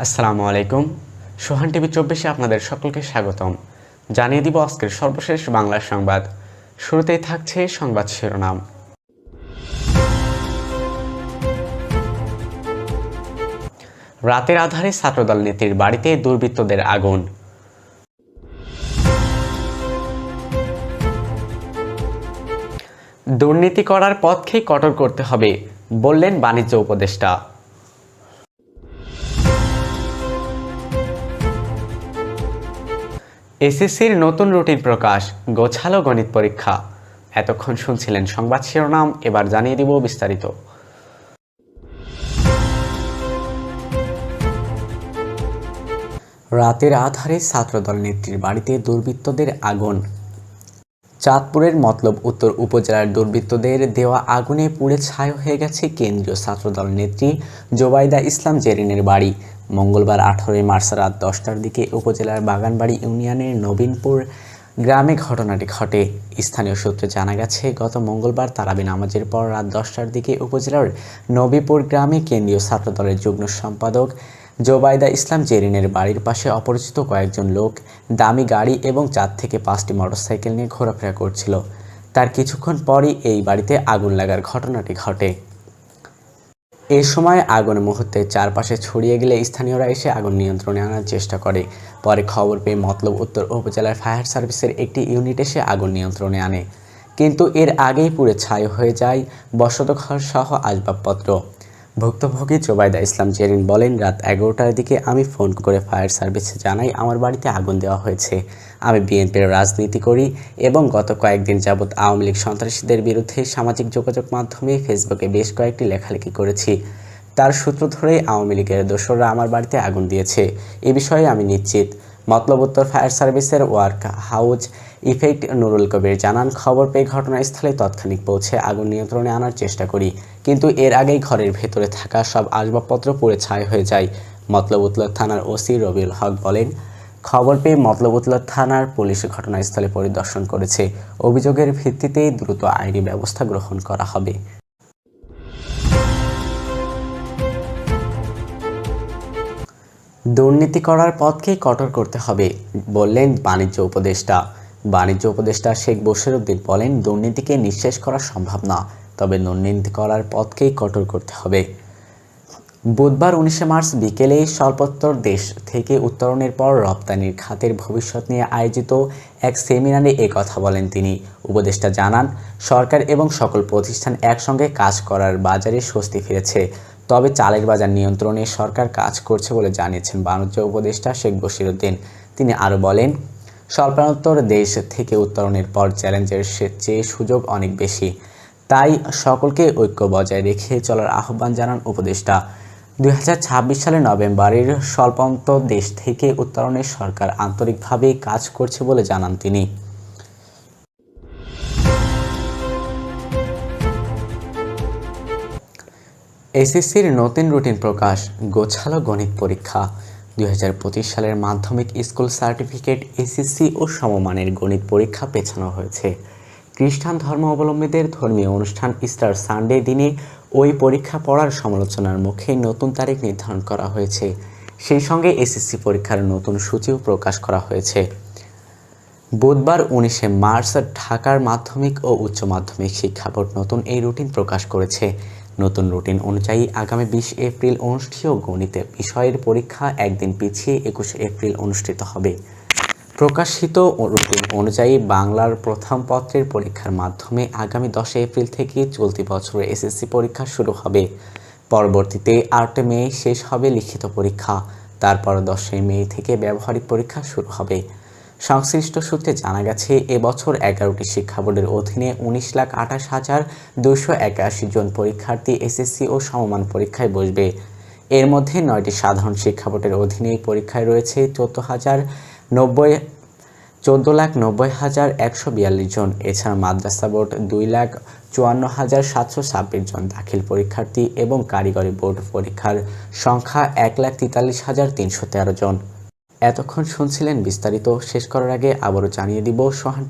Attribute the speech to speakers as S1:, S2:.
S1: আসসালামু আলাইকুম। সোহান টিভি চব্বিশে আপনাদের সকলকে স্বাগতম। জানিয়ে দিব আজকের সর্বশেষ বাংলা সংবাদ। শুরুতেই থাকছে সংবাদ শিরোনাম। রাতের আধারে ছাত্রদল নেত্রীর বাড়িতে দুর্বৃত্তদের আগুন। দুর্নীতি করার পথকে কঠোর করতে হবে, বললেন বাণিজ্য উপদেষ্টা। এসএসসির নতুন রুটিন প্রকাশ, গোছালো গণিত পরীক্ষা। এতক্ষণ শুনছিলেন সংবাদ শিরোনাম, এবার জানিয়ে দিব বিস্তারিত। রাতের আধারে ছাত্রদল নেত্রীর বাড়িতে দুর্বৃত্তদের আগুন। চাঁদপুরের মতলব উত্তর উপজেলার দুর্বৃত্তদের দেওয়া আগুনে পুড়ে ছাই হয়ে গেছে কেন্দ্রীয় ছাত্রদল নেত্রী জোবাইদা ইসলাম জেরিনের বাড়ি। মঙ্গলবার আঠারোই মার্চ রাত দশটার দিকে উপজেলার বাগানবাড়ি ইউনিয়নের নবীনপুর গ্রামে ঘটনাটি ঘটে। স্থানীয় সূত্রে জানা গেছে, গত মঙ্গলবার তারাবি নামাজের পর রাত দশটার দিকে উপজেলার নবীপুর গ্রামে কেন্দ্রীয় ছাত্রদলের যুগ্ম সম্পাদক জোবায়দা ইসলাম জেরিনের বাড়ির পাশে অপরিচিত কয়েকজন লোক দামি গাড়ি এবং চার থেকে পাঁচটি মোটরসাইকেল নিয়ে ঘোরাফেরা করছিল। তার কিছুক্ষণ পরই এই বাড়িতে আগুন লাগার ঘটনাটি ঘটে। এ সময় আগুন মুহূর্তে চারপাশে ছড়িয়ে গেলে স্থানীয়রা এসে আগুন নিয়ন্ত্রণে আনার চেষ্টা করে। পরে খবর পেয়ে মতলব উত্তর উপজেলার ফায়ার সার্ভিসের একটি ইউনিট এসে আগুন নিয়ন্ত্রণে আনে। কিন্তু এর আগেই পুরে ছাই হয়ে যায় বসতঘর সহ আসবাবপত্র। ভুক্তভোগী জোবাইদা ইসলাম জেরিন বলেন, রাত এগারোটার দিকে আমি ফোন করে ফায়ার সার্ভিসে জানাই, আমার বাড়িতে আগুন দেওয়া হয়েছে। আমি বিএনপির রাজনীতি করি এবং গত কয়েকদিন যাবৎ আওয়ামী লীগ সন্ত্রাসীদের বিরুদ্ধে সামাজিক যোগাযোগ মাধ্যমে ফেসবুকে বেশ কয়েকটি লেখালেখি করেছি। তার সূত্র ধরেই আওয়ামী লীগের দোসররা আমার বাড়িতে আগুন দিয়েছে। এ বিষয়ে আমি নিশ্চিত। মতলব উত্তর ফায়ার সার্ভিসের work house effect Nurul Kabir জানান, খবর পেয়ে ঘটনাস্থলে তৎক্ষণিক পৌঁছে আগুন নিয়ন্ত্রণে আনার চেষ্টা করি। কিন্তু এর আগেই ঘরের ভেতরে থাকা সব আসবাবপত্র পুড়ে ছাই হয়ে যায় মতলব থানার ওসি রবিউল হক বলেন। খবর পেয়ে মতলব উতলা থানার পুলিশ ঘটনাস্থলে পরিদর্শন করেছে। অভিযোগের ভিত্তিতেই দ্রুত আইনি ব্যবস্থা গ্রহণ করা হবে। দুর্নীতি করার পথকেই কঠোর করতে হবে, বললেন বাণিজ্য উপদেষ্টা। বাণিজ্য উপদেষ্টা শেখ বশিরউদ্দিন বলেন, দুর্নীতিকে নিঃশেষ করা সম্ভব না, তবে দুর্নীতি করার পথকেই কঠোর করতে হবে। বুধবার উনিশে মার্চ বিকেলে স্বল্পোত্তর দেশ থেকে উত্তরণের পর রপ্তানির খাতের ভবিষ্যৎ নিয়ে আয়োজিত এক সেমিনারে এ কথা বলেন তিনি। উপদেষ্টা জানান, সরকার এবং সকল প্রতিষ্ঠান একসঙ্গে কাজ করার বাজারে স্বস্তি ফিরেছে। তবে চালের বাজার নিয়ন্ত্রণে সরকার কাজ করছে বলে জানিয়েছেন বাণিজ্য উপদেষ্টা শেখ বশিরউদ্দিন তিনি আরও বলেন স্বল্পোত্তর দেশ থেকে উত্তরণের পর চ্যালেঞ্জের চেয়ে সুযোগ অনেক বেশি। তাই সকলকে ঐক্য বজায় রেখে চলার আহ্বান জানান উপদেষ্টা। দুই হাজার ছাব্বিশ সালের নভেম্বরের স্বল্পান্ত দেশ থেকে উত্তরণের সরকার আন্তরিকভাবে কাজ করছে বলে জানান তিনি। এসএসসির নতুন রুটিন প্রকাশ, গোছালো গণিত পরীক্ষা। দুই হাজার পঁচিশ সালের মাধ্যমিক স্কুল সার্টিফিকেট, এসএসসি ও সমমানের গণিত পরীক্ষা পেছানো হয়েছে। খ্রিস্টান ধর্মাবলম্বীদের ধর্মীয় অনুষ্ঠান ইস্টার সানডে দিনে ওই পরীক্ষা পড়ার সমালোচনার মুখে নতুন তারিখ নির্ধারণ করা হয়েছে। সেই সঙ্গে এসএসসি পরীক্ষার নতুন সূচিও প্রকাশ করা হয়েছে। বুধবার উনিশে মার্চ ঢাকার মাধ্যমিক ও উচ্চ মাধ্যমিক শিক্ষা বোর্ড নতুন এই রুটিন প্রকাশ করেছে। নতুন রুটিন অনুযায়ী আগামী বিশ এপ্রিল অনুষ্ঠেয় গণিতের বিষয়ের পরীক্ষা একদিন পিছিয়ে একুশে এপ্রিল অনুষ্ঠিত হবে। প্রকাশিত রুটিন অনুযায়ী বাংলার প্রথম পত্রের পরীক্ষার মাধ্যমে আগামী দশে এপ্রিল থেকে চলতি বছরের এসএসসি পরীক্ষা শুরু হবে। পরবর্তীতে আট মে শেষ হবে লিখিত পরীক্ষা। তারপর দশই মে থেকে ব্যবহারিক পরীক্ষা শুরু হবে। সংশ্লিষ্ট সূত্রে জানা গেছে, এবছর এগারোটি শিক্ষা বোর্ডের অধীনে উনিশ লাখ আঠাশ হাজার দুশো একাশি জন পরীক্ষার্থী এসএসসি ও সমমান পরীক্ষায় বসবে। এর মধ্যে নয়টি সাধারণ শিক্ষা বোর্ডের অধীনে পরীক্ষায় রয়েছে চোদ্দ হাজার নব্বই, চোদ্দ লাখ নব্বই হাজার একশো বিয়াল্লিশ জন। এছাড়া মাদ্রাসা বোর্ড দুই লাখ চুয়ান্ন হাজার সাতশো ছাব্বিশ জন দাখিল পরীক্ষার্থী এবং কারিগরি বোর্ড পরীক্ষার সংখ্যা এক লাখ তেতাল্লিশ হাজার তিনশো তেরো জন। এতক্ষণ শুনছিলেন বিস্তারিত। শেষ করার আগে আবারও জানিয়ে দিব সোহান